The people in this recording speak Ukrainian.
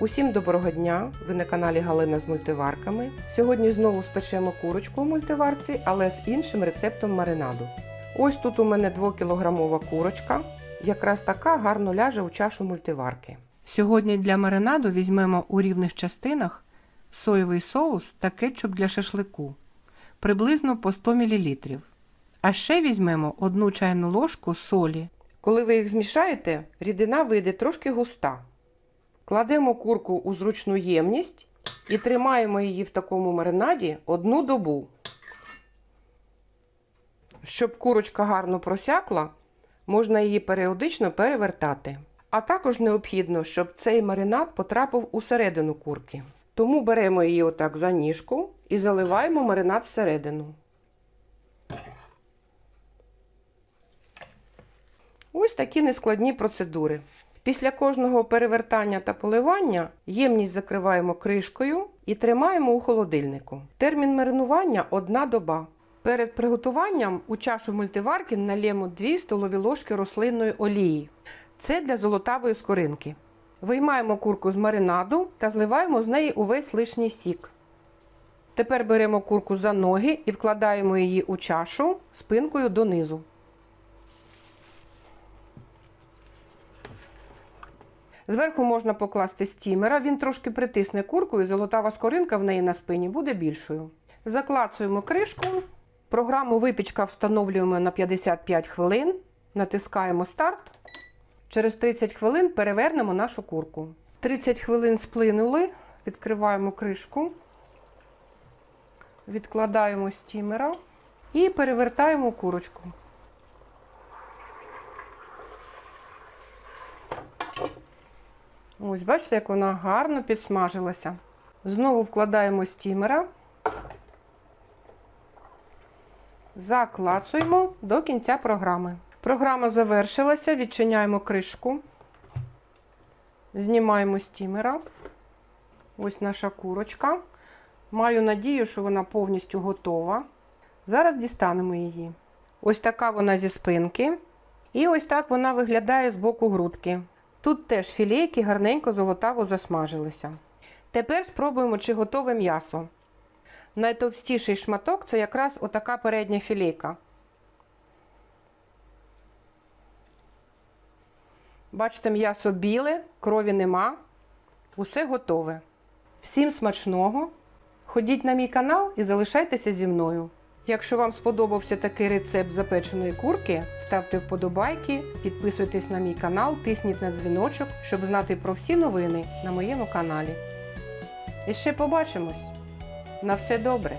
Усім доброго дня! Ви на каналі Галина з мультиварками. Сьогодні знову спечемо курочку у мультиварці, але з іншим рецептом маринаду. Ось тут у мене 2-кілограмова курочка, якраз така гарно ляже у чашу мультиварки. Сьогодні для маринаду візьмемо у рівних частинах соєвий соус та кетчуп для шашлику, приблизно по 100 мл. А ще візьмемо одну чайну ложку солі. Коли ви їх змішаєте, рідина вийде трошки густа. Кладемо курку у зручну ємність і тримаємо її в такому маринаді одну добу. Щоб курочка гарно просякла, можна її періодично перевертати. А також необхідно, щоб цей маринад потрапив усередину курки. Тому беремо її отак за ніжку і заливаємо маринад всередину. Ось такі нескладні процедури. Після кожного перевертання та поливання ємність закриваємо кришкою і тримаємо у холодильнику. Термін маринування одна доба. Перед приготуванням у чашу мультиварки налємо 2 столові ложки рослинної олії. Це для золотавої скоринки. Виймаємо курку з маринаду та зливаємо з неї увесь лишній сік. Тепер беремо курку за ноги і вкладаємо її у чашу спинкою донизу. Зверху можна покласти стімера, він трошки притисне курку і золотава скоринка в неї на спині буде більшою. Заклацуємо кришку. Програму випічка встановлюємо на 55 хвилин. Натискаємо старт. Через 30 хвилин перевернемо нашу курку. 30 хвилин сплинули, відкриваємо кришку, відкладаємо стімера і перевертаємо курочку. Ось, бачите, як вона гарно підсмажилася. Знову вкладаємо стімера, заклацуємо до кінця програми. Програма завершилася, відчиняємо кришку, знімаємо стімера. Ось наша курочка. Маю надію, що вона повністю готова. Зараз дістанемо її. Ось така вона зі спинки. І ось так вона виглядає з боку грудки. Тут теж філейки гарненько золотаво засмажилися. Тепер спробуємо, чи готове м'ясо. Найтовстіший шматок це якраз отака передня філейка. Бачите, м'ясо біле, крові нема. Усе готове. Всім смачного! Ходіть на мій канал і залишайтеся зі мною. Якщо вам сподобався такий рецепт запеченої курки, ставте вподобайки, підписуйтесь на мій канал, тисніть на дзвіночок, щоб знати про всі новини на моєму каналі. І ще побачимось! На все добре!